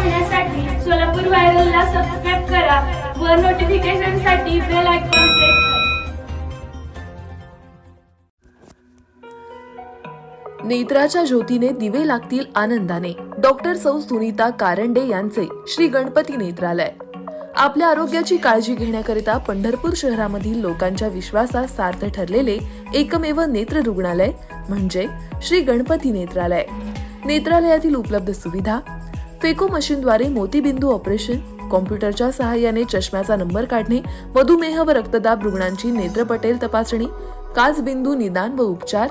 पाहण्यासाठी सोलापूर व्हायरलला सबस्क्राईब करा व नोटिफिकेशनसाठी बेल आयकॉन प्रेस करा. नेत्राच्या ज्योतीने दिवे लागतील आनंदाने. डॉक्टर सौ सुनीता कारंडे यांचे श्री गणपती नेत्रालय. आपल्या आरोग्याची काळजी घेण्याकरिता पंढरपूर शहरामधील लोकांच्या विश्वासात सार्थ ठरलेले एकमेव नेत्र रुग्णालय म्हणजे श्री गणपती नेत्रालय. नेत्रालयातील उपलब्ध सुविधा फेको मशीनद्वारे मोतीबिंदू ऑपरेशन कॉम्प्युटरच्या सहाय्याने चष्म्याचा नंबर काढणे मधुमेह व रक्तदाब रुग्णांची नेत्रपटेल तपासणी काचबिंदू निदान व उपचार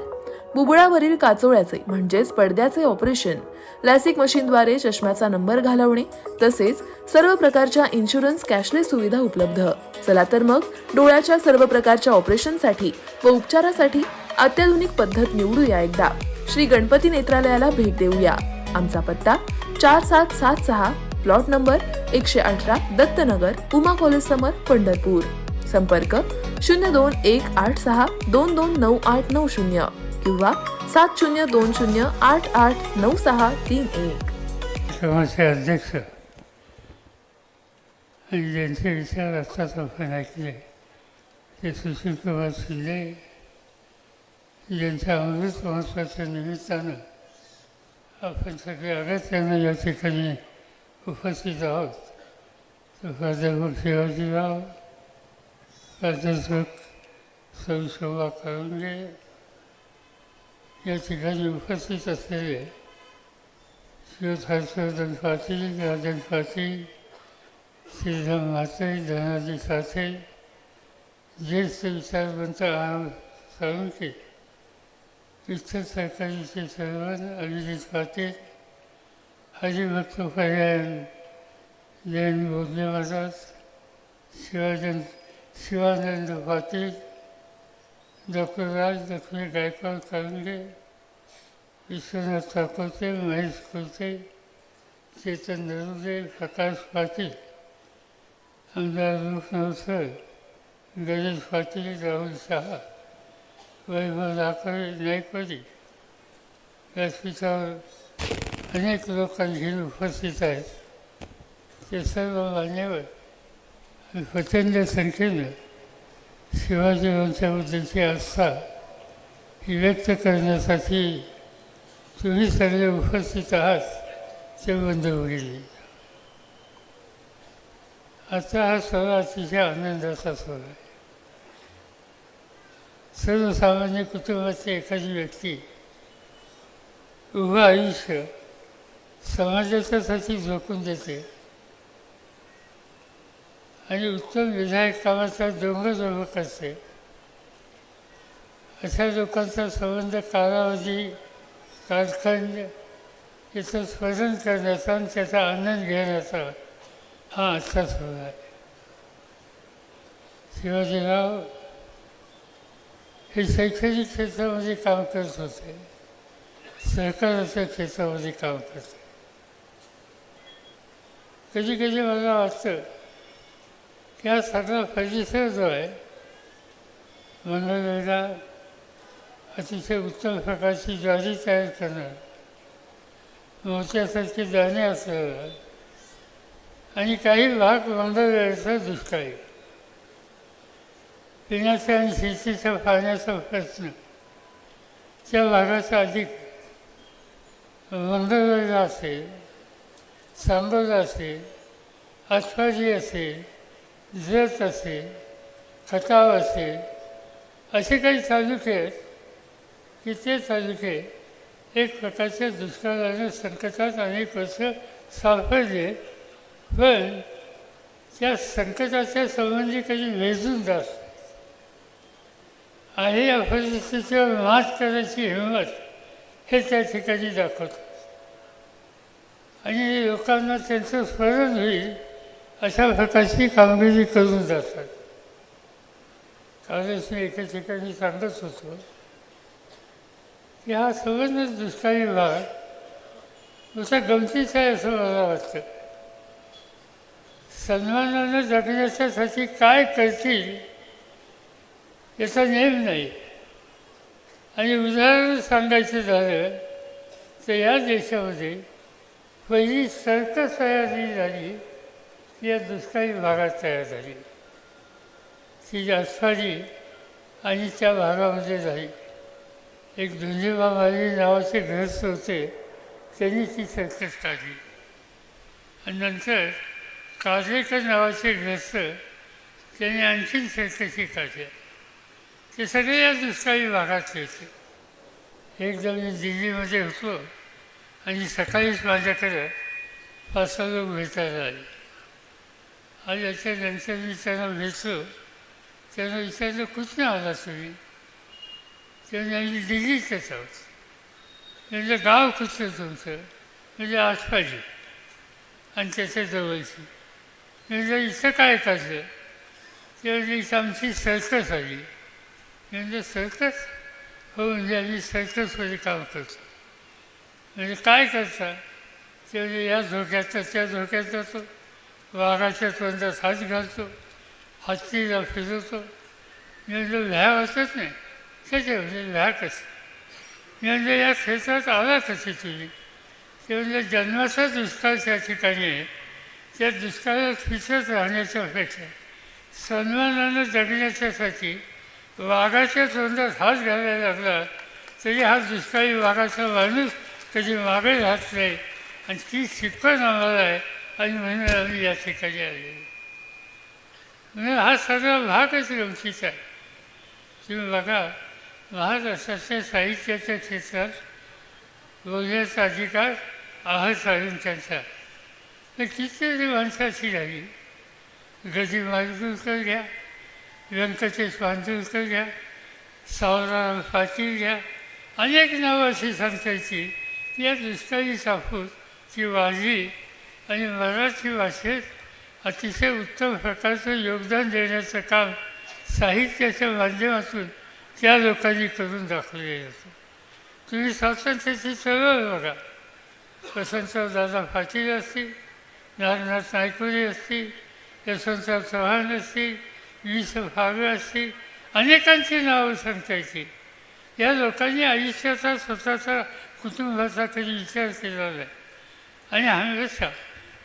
बुबुळावरील काचोळ्याचे म्हणजेच पडद्याचे ऑपरेशन लॅसिक मशीनद्वारे चष्म्याचा नंबर घालवणे तसेच सर्व प्रकारच्या इन्शुरन्स कॅशलेस सुविधा उपलब्ध. चला तर मग डोळ्याच्या सर्व प्रकारच्या ऑपरेशनसाठी व उपचारासाठी अत्याधुनिक पद्धत निवडूया एकदा. श्री गणपती नेत्रालयाला भेट देऊया. आमचा पत्ता चार सात सात सहा प्लॉट नंबर एकशे अठरा दत्तनगर उमा कॉलेज समोर पंढरपूर. संपर्क शून्य दोन एक आठ सहा दोन दोन नऊ आठ नऊ शून्य किंवा सात शून्य दोन शून्य आठ आठ नऊ सहा तीन एक. समाजचे अध्यक्ष आणि ज्यांचे विचार असतात आपण ऐकले ते सुशीलकुमार शिंदे ज्यांच्या अमृत महोत्सवाच्या निमित्तानं आपण सगळे अगत्यानं या ठिकाणी उपस्थित आहोत तर प्राध्यापक शिवाजीराव प्राध्यापक सौ शोभा या ठिकाणी उपस्थित असलेले श्रीयुत हर्षवर्धन पाटील राजन पाटील श्रीधम म्हात्रे धनाजी साठे ज्येष्ठ विचारवंत आम साळुंके इतर सरकारीचे सर्वन अभिजित पाटील हरिभक्त पर्यायन जैन बोधले महाराज शिवाजन शिवानंद पाटील डॉक्टर राज लक्ष्मी गायकवाड करंगे विश्वनाथ ठाकूरचे महेश कुलते चेतन नरुदे प्रकाश पाटील आमदार रूपनवसर गणेश पाटील राहुल शहा. वैभव लाकरे नायकवाडी व्यासपीठावर अनेक लोक उपस्थित आहेत. ते सर्व मान्यवर आणि प्रचंड संख्येनं शिवाजीरावांच्याबद्दलची आस्था ही व्यक्त करण्यासाठी तुम्ही सगळे उपस्थित आहात ते बंद होईल आता हा सोहळा अतिशय आनंदाचा सोहळा आहे. सर्वसामान्य कुटुंबाची एखादी व्यक्ती उभं आयुष्य समाजाच्यासाठी झोकून देते आणि उत्तम विधायक कामाचा डोंगर उभं करते अशा लोकांचा संबंध कालावधी कालखंड याचं स्मरण करण्याचा आणि त्याचा आनंद घेण्याचा हा आजचा सोहळा आहे. शिवाजीराव हे शैक्षणिक क्षेत्रामध्ये काम करत होते सहकाराच्या क्षेत्रामध्ये काम करते कधी कधी मला वाटतं की हा सगळा परिसर जो आहे मंगळवेढा अतिशय उत्तम प्रकारची ज्वारी तयार करणं मोत्यासारखे दाणे असणं आणि काही भाग मंगळवेळेचा दुष्काळी. पिण्याच्या आणि शेतीच्या पाण्याचा प्रश्न. त्या भागाचा अधिक मंगळवेढा असेल सांगोला असेल आठवाडी असेल जत असेल खताव असेल असे काही तालुके आहेत की ते तालुके एक प्रकारच्या दुष्काळाने संकटात अनेक वर्ष सापडले पण त्या संकटाच्या संबंधी कधी वेजून जात आणि या परिस्थितीवर मात करायची हिंमत हे त्या ठिकाणी दाखवतो. आणि लोकांना त्यांचं स्मरण होईल अशा प्रकारची कामगिरी करून जातात. कालच मी एका ठिकाणी सांगत होतो की हा संबंध दुष्काळी भाग नुसता गमतीचा आहे असं मला वाटतं. सन्मानानं जगण्याच्यासाठी काय करतील याचा नेम नाही. आणि उदाहरण सांगायचं झालं तर या देशामध्ये पहिली सर्त तयारी झाली ती या दुष्काळी भागात तयार झाली. ती आसफारी आणि त्या भागामध्ये झाली. एक धुंजीबा माली नावाचे ग्रस्त होते त्यांनी ती सर्कस काढली. आणि नंतर काजेकर नावाचे ग्रस्त त्यांनी आणखीन सर्कशी काढल्या. ते सगळे या दुष्काळी भागात होते एकदा मी दिल्लीमध्ये होतो आणि सकाळीच माझ्याकडं पाच सहा लोक भेटायला आले. आणि याच्यानंतर मी त्यांना भेटलो. त्यांना विचारलं कुठनं आला तुम्ही? त्यांनी आम्ही दिल्लीतच आहोत. म्हणजे गाव कुठलं तुमचं? म्हणजे आसपाजी आणि त्याच्या जवळची. म्हणजे इथं काय करतं त्यावेळी इथं आमची सर्कस आली म्हणजे सर्कस हो म्हणजे आम्ही सर्कसमध्ये काम करतो म्हणजे काय करता ते म्हणजे या धोक्यात त्या धोक्यात जातो वाघाच्या तोंडात हात घालतो हत्तीला फिरवतो मी म्हणजे व्ह्या होतच नाही कसे म्हणजे व्ह्या कसे मी म्हणजे या क्षेत्रात आला कसे तुम्ही ते म्हणजे जन्माचा दुष्काळ त्या ठिकाणी आहे त्या दुष्काळात फिरत राहण्याच्या अपेक्षा सन्मानानं जगण्याच्यासाठी वाघाच्या तोंडात हात घालायला लागला. तरी हा दुष्काळी वाघाचा माणूस कधी मागे राहत नाही. आणि ती शिकवण आम्हाला आहे आणि म्हणून आम्ही या ठिकाणी आले म्हणजे हा सगळा भागच गमतीचा आहे. तुम्ही बघा महाराष्ट्राच्या साहित्याच्या क्षेत्रात बोलण्याचा अधिकार आहार चालून त्यांचा. तर कितीतरी माणसाची राहिली गदी माडगुळकर घ्या. व्यंकटेश बांदुरकर घ्या सावराम पाटील घ्या अनेक नावं अशी सांगतायची या दुष्काळी सापूर ती वाजली आणि मराठी भाषेत अतिशय उत्तम प्रकारचं योगदान देण्याचं काम साहित्याच्या माध्यमातून त्या लोकांनी करून दाखवलेलं होतं. तुम्ही स्वातंत्र्याची चळवळ बघा. वसंतराव दादा पाटील असतील नागनाथ नायकोरी असतील यशवंतराव चव्हाण असतील वीस स फागळे असतील. अनेकांची नावं सांगता येतील. या लोकांनी आयुष्याचा स्वतःचा कुटुंबाचा कधी विचार केला नाही आणि हमेशा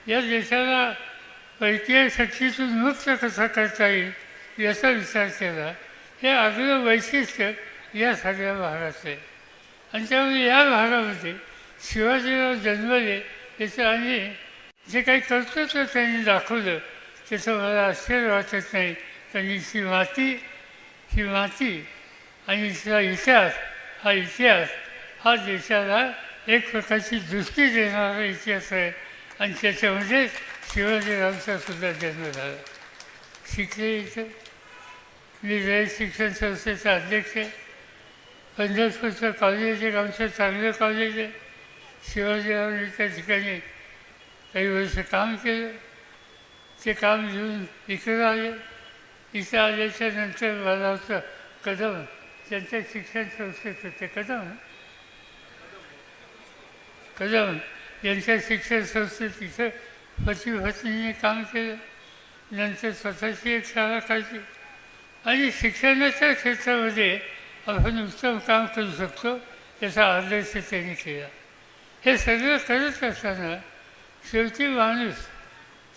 या देशाला वैद्यकीय शक्तीतून मुक्त कसा करता येईल याचा विचार केला. हे आगळं वैशिष्ट्य या सगळ्या भागाचं आहे. आणि त्यामुळे या भागामध्ये शिवाजीराव जन्मले याचं आणि जे काही कर्तृत्व त्यांनी दाखवलं त्याचं मला आश्चर्य वाटत नाही. त्यांनी ही माती ही माती आणि तिचा इतिहास हा इतिहास हा देशाला एक प्रकारची दृष्टी देणारा इतिहास आहे. आणि त्याच्यामध्ये शिवाजीरावचा सुद्धा जन्म झाला. शिकले इथं. मी रयत शिक्षण संस्थेचा अध्यक्ष आहे. पंढरपूरचं कॉलेज एक आमचं चांगलं कॉलेज आहे. शिवाजीरावने त्या ठिकाणी काही वर्ष काम केलं. ते काम घेऊन इकडं आले. इथं आल्याच्यानंतर मला कदम त्यांच्या शिक्षण संस्थेत होते कदम? कदम यांच्या शिक्षण संस्थेत इथं पती पत्नीने काम केलं. नंतर स्वतःची एक शाळा काढली. आणि शिक्षणाच्या क्षेत्रामध्ये आपण उत्तम काम करू शकतो याचा आदर्श त्यांनी केला. हे सगळं करत असताना शेवटी माणूस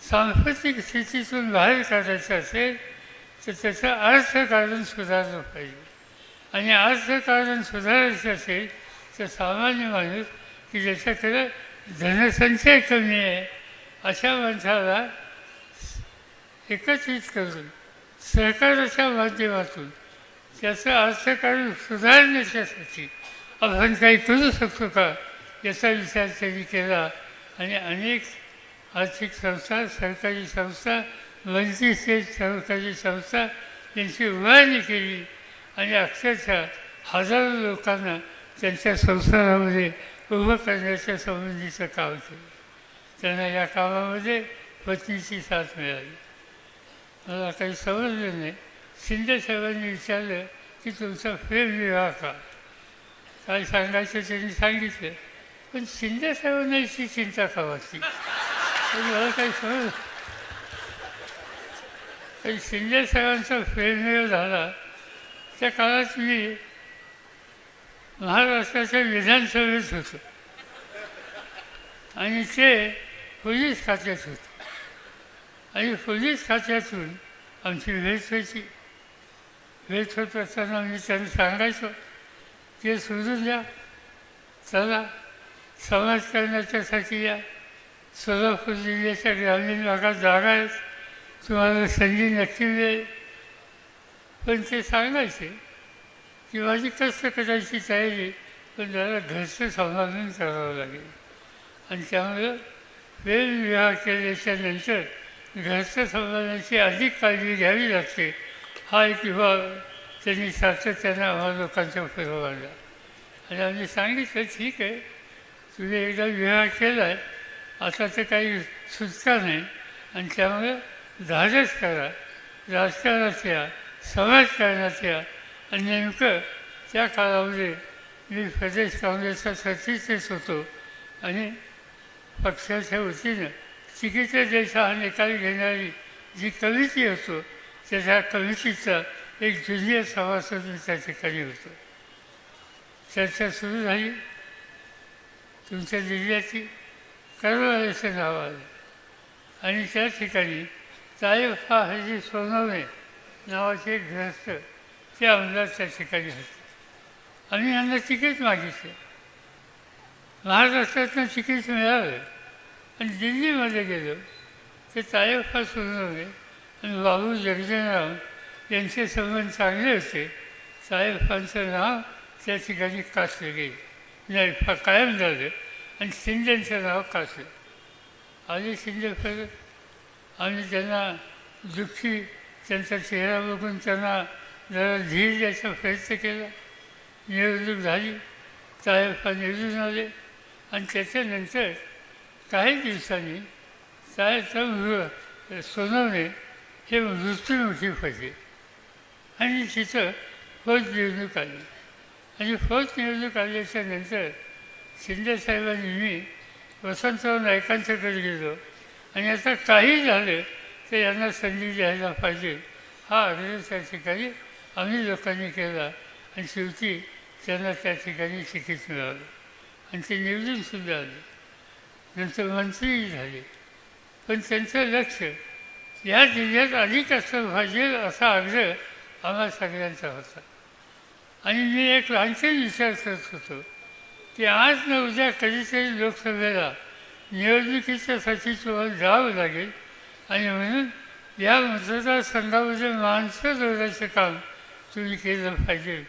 सांस्कृतिक स्थितीतून बाहेर काढायचं असेल तर त्याचं अर्थकारण सुधारलं पाहिजे. आणि अर्थकारण सुधारायचं असेल तर सामान्य माणूस की ज्याच्याकडे धनसंचय कमी आहे अशा माणसाला एकत्रित करून सहकाराच्या माध्यमातून त्याचं अर्थकारण सुधारण्याच्यासाठी आपण काही करू शकतो का? याचा विचार त्यांनी केला. आणि अनेक आर्थिक संस्था सरकारी संस्था वंचित स्टेट संस्थाची संस्था यांची उभारणी केली आणि अक्षरशः हजारो लोकांना त्यांच्या संसारामध्ये उभं करण्याच्या संबंधीचं काम केलं त्यांना या कामामध्ये पत्नीची साथ मिळाली मला काही समजलं नाही शिंदे साहेबांनी विचारलं की तुमचा प्रेम विवाह का काय सांगायचं त्यांनी सांगितलं पण शिंदे साहेबांना याची चिंता का वाटली पण मला काही समज आणि शिंदे साहेबांचा प्रेमविवाह झाला. त्या काळात मी महाराष्ट्राच्या विधानसभेत होतो. आणि ते पोलीस खात्यात होते. आणि पोलीस खात्यातून आमची भेट व्हायची भेट होत असताना मी त्यांना सांगायचो ते सोडून द्या. चला. समाजकारणाच्यासाठी या. सोलापूर जिल्ह्याच्या ग्रामीण भागात जागा आहेत तुम्हाला संधी नक्की मिळेल. पण ते सांगायचे की माझी कष्ट करायची तयारी पण जरा घरचं समाधान करावं लागेल. आणि त्यामुळं वेळ विवाह केल्याच्यानंतर घरचं सांभाळण्याची अधिक काळजी घ्यावी लागते. हा एक विभाग त्यांनी सातत्यानं आम्हा लोकांच्या फिरवला आणि आम्ही सांगितलं ठीक आहे तुम्ही एकदा विवाह केला आहे आता तर काही सुटका नाही. आणि त्यामुळे धाडस करा राजकारणाच्या आणि नेमकं त्या काळामध्ये मी प्रदेश काँग्रेसचा सरचिटणीस होतो आणि पक्षाच्या वतीनं चुकीच्या देशा हा निकाल घेणारी जी कमिटी होतो त्याच्या कमिटीचा एक जुनियर सभासद मी त्या ठिकाणी होतो. चर्चा सुरू झाली. तुमच्या जिल्ह्याची कर्मवाल्याचं नाव आलं आणि त्या ठिकाणी तायब हा हजी सोनवणे नावाचे एक ग्रस्त ते आमदार त्या ठिकाणी होते. आम्ही यांना तिकीट मागितले. महाराष्ट्रातनं तिकीट मिळालं आणि दिल्लीमध्ये गेलो. ते तायब हा सोनवणे आणि बाबू जगजनराम यांचे संबंध चांगले होते. साहेब खानचं नाव त्या ठिकाणी कासलं गेलं. नाही कायम झालं आणि शिंदेचं नाव कासलं. आधी शिंदे आणि त्यांना दुःखी त्यांचा चेहरा बघून त्यांना जरा धीर द्यायचा प्रयत्न केला. निवडणूक झाली साहेब निवडून आले आणि त्याच्यानंतर काही दिवसांनी साहेब सोनवणे हे मृत्यूमुखी पडले. आणि तिथं फौज निवडणूक आली. आणि फौज निवडणूक आल्याच्यानंतर शिंदेसाहेबांनी मी वसंतराव नायकांच्याकडे गेलो. आणि आता काही झालं तर यांना संधी द्यायला पाहिजे. हा अर्ज त्या ठिकाणी आम्ही लोकांनी केला आणि शेवटी त्यांना त्या ठिकाणी तिकीट मिळालं. आणि ते निवडूनसुद्धा आले. नंतर मंत्रीही झाले. पण त्यांचं लक्ष या जिल्ह्यात अधिक असं पाहिजे असा अर्ज आम्हा सगळ्यांचा होता. आणि मी एक लहानशा विचार करत होतो की आज न उद्या कधीतरी लोकसभेला निवडणुकीच्यासाठी तुम्हाला जावं लागेल. आणि म्हणून या मतदारसंघामध्ये माणसं जोडायचं काम तुम्ही केलं पाहिजे.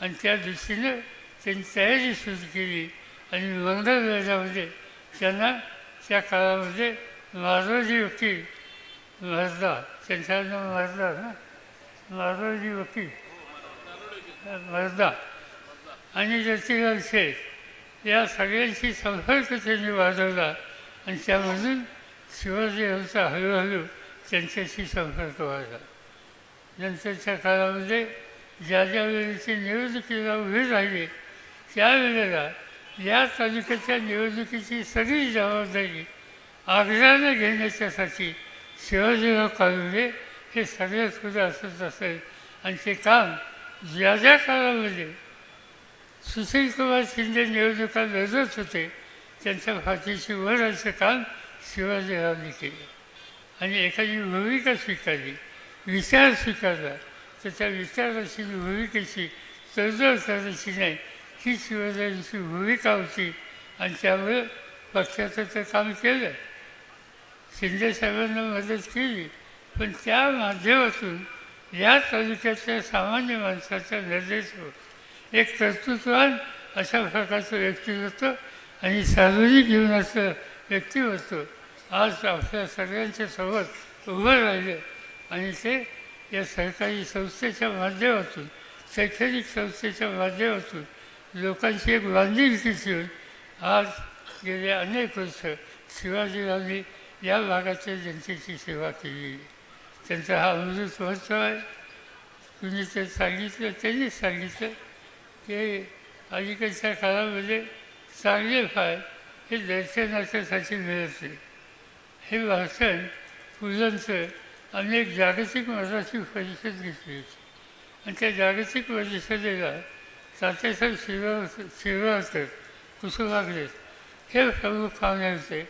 आणि त्या दृष्टीनं त्यांनी तयारी सुरू केली. आणि मंगळवेढ्यामध्ये त्यांना त्या काळामध्ये माधवजी वकील मर्दा त्यांच्या नाव मरदा ना माधवजी वकील मर्दा आणि ज्योतिराव शेठ या सगळ्यांशी संपर्क त्यांनी वाढवला आणि त्यामधून शिवाजीरावचा हळूहळू त्यांच्याशी संपर्क वाढला. नंतरच्या काळामध्ये ज्या ज्या वेळेची निवडणुकीला उभे राहिले त्यावेळेला या तालुक्याच्या निवडणुकीची सगळी जबाबदारी आग्रहाने घेण्याच्यासाठी शिवाजीराव कालुरे हे सगळे सुद्धा असत असेल आणि ते काम ज्या ज्या काळामध्ये सुशीलकुमार शिंदे निवडणुका लढत होते. त्यांच्या फाटीशी वर असं काम शिवाजीरावने केलं. आणि एखादी भूमिका स्वीकारली विचार स्वीकारला तर त्या विचाराची भूमिकेची तडजोड करायची नाही. ही शिवाजीची भूमिका होती आणि त्यामुळे पक्षाचं ते काम केलं. शिंदे साहेबांना मदत केली पण त्या माध्यमातून या तालुक्यातल्या सामान्य माणसाचा निर्देश होत. एक कर्तृत्वान अशा प्रकारचं व्यक्तिमत्व आणि सार्वजनिक जीवनाचं व्यक्तिमत्व आज आपल्या सगळ्यांच्या सोबत उभं राहिलं आणि ते या सरकारी संस्थेच्या माध्यमातून शैक्षणिक संस्थेच्या माध्यमातून लोकांची एक बांधिलकी ठेवून आज गेले अनेक वर्ष शिवाजीरावांनी या भागाच्या जनतेची सेवा केली. त्यांचा हा अमृत महोत्सव आहे. तुम्ही ते सांगितलं त्यांनीच सांगितलं. हे अलीकडच्या काळामध्ये चांगले फाय हे दर्शनाच्यासाठी मिळते हे भाषण फुलांचं अनेक जागतिक मराठी परिषद घेतली होती. आणि त्या जागतिक परिषदेला तात्यासाहेब शिरवा शिरवाळकर कुसुमाग्रज हे प्रमुख पाहुणे होते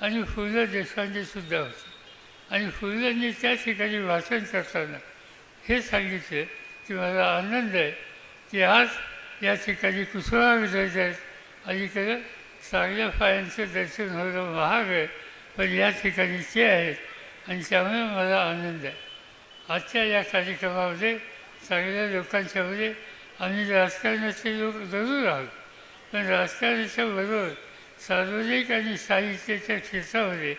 आणि फुलं देशांचे सुद्धा होते. आणि फुलांनी त्या ठिकाणी वाचन करताना हे सांगितले की मला आनंद आहे की आज या ठिकाणी कुसुमा विजयत आहेत अलीकडं चांगल्या पायांचं दर्शन होणं महाग आहे पण या ठिकाणी ते आहेत आणि त्यामुळे मला आनंद आहे. आजच्या या कार्यक्रमामध्ये चांगल्या लोकांच्यामध्ये आम्ही राजकारणाचे लोक जरूर आहोत पण राजकारणाच्या बरोबर सार्वजनिक आणि साहित्याच्या क्षेत्रामध्ये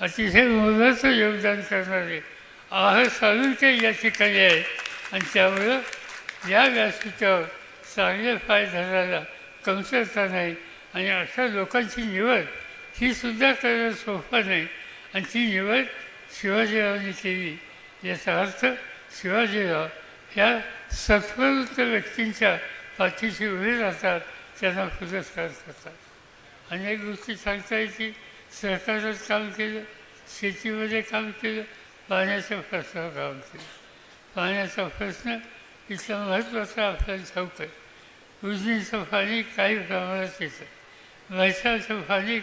अतिशय मोलाचं योगदान करणारे आह साळुंके या ठिकाणी आहेत आणि त्यामुळं या व्यासपीठावर चांगले पाय धरायला कमतरता नाही. आणि अशा लोकांची निवड ही सुद्धा करणं सोपं नाही. आणि ती निवड शिवाजीरावांनी केली. याचा अर्थ शिवाजीराव ह्या सत्प्रवृत्त व्यक्तींच्या पाठीशी उभे राहतात त्यांना पुरस्कार करतात. अनेक गोष्टी सांगता येतील. सरकारात काम केलं शेतीमध्ये काम केलं पाण्याच्या प्रश्नावर काम केलं. पाण्याचा प्रश्न इथला महत्त्वाचा आपल्याला ठाऊक आहे. उजनीचं पाणी काही प्रमाणात येतं म्हैसाळचं पाणी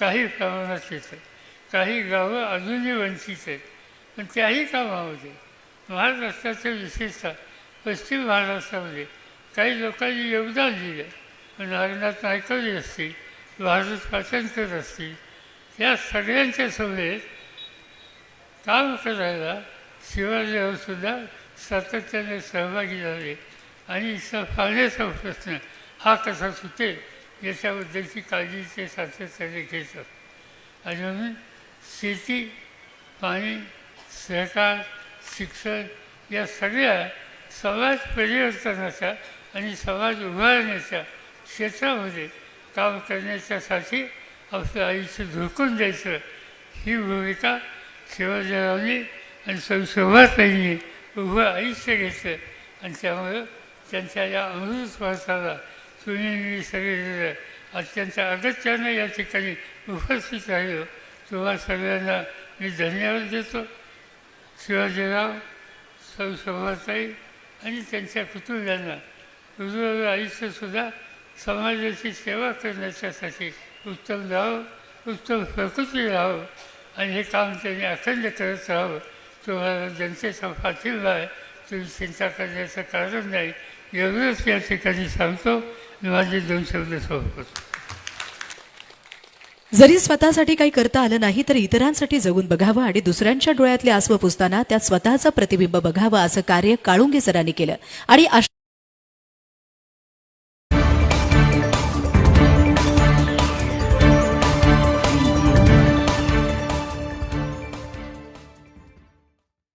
काही प्रमाणात येतं काही गावं अजूनही वंचित आहेत. पण त्याही कामामध्ये महाराष्ट्राच्या विशेषतः पश्चिम महाराष्ट्रामध्ये काही लोकांनी योगदान दिलं. नागनाथ नायकवडी असतील भारत पाटणकर असतील या सगळ्यांच्या सभेत काम करायला शिवाजीरावसुद्धा सातत्याने सहभागी झाले. आणि स पाण्याचा प्रश्न हा कसा सुटेल याच्याबद्दलची काळजी ते सातत्याने घेतात आणि म्हणून शेती पाणी सहकार शिक्षण या सगळ्या समाज परिवर्तनाच्या आणि समाज उभारण्याच्या क्षेत्रामध्ये काम करण्याच्यासाठी आपलं आयुष्य झोकून द्यायचं ही भूमिका शिवाजीरावनी आणि संशोभाताईंनी उभं आयुष्य घेतलं. आणि त्यामुळं त्यांच्या या अमृत वासाला तुम्ही सगळे अत्यंत अगत्यानं या ठिकाणी उपस्थित राहिलो. तुम्हा सगळ्यांना मी धन्यवाद देतो. शिवाजीराव संशोभाताई आणि त्यांच्या कुटुंबियांना उज्ज्वल आयुष्यसुद्धा समाजाची सेवा करण्याच्यासाठी उत्तम राहावं उत्तम प्रकृती राहावं आणि हे काम त्यांनी अखंड करत राहावं तुम्हाला जनतेचा पाठिंबा आहे. तुम्ही चिंता करण्याचं कारण नाही. एवढंच या ठिकाणी सांगतो मी माझे दोन शब्द सोडतो जरी स्वतःसाठी काही करता आलं नाही तर इतरांसाठी जगून बघावं आणि दुसऱ्यांच्या डोळ्यातले आसवं पुसताना त्यात स्वतःचं प्रतिबिंब बघावं असं कार्य काळुंगे सरांनी केलं. आणि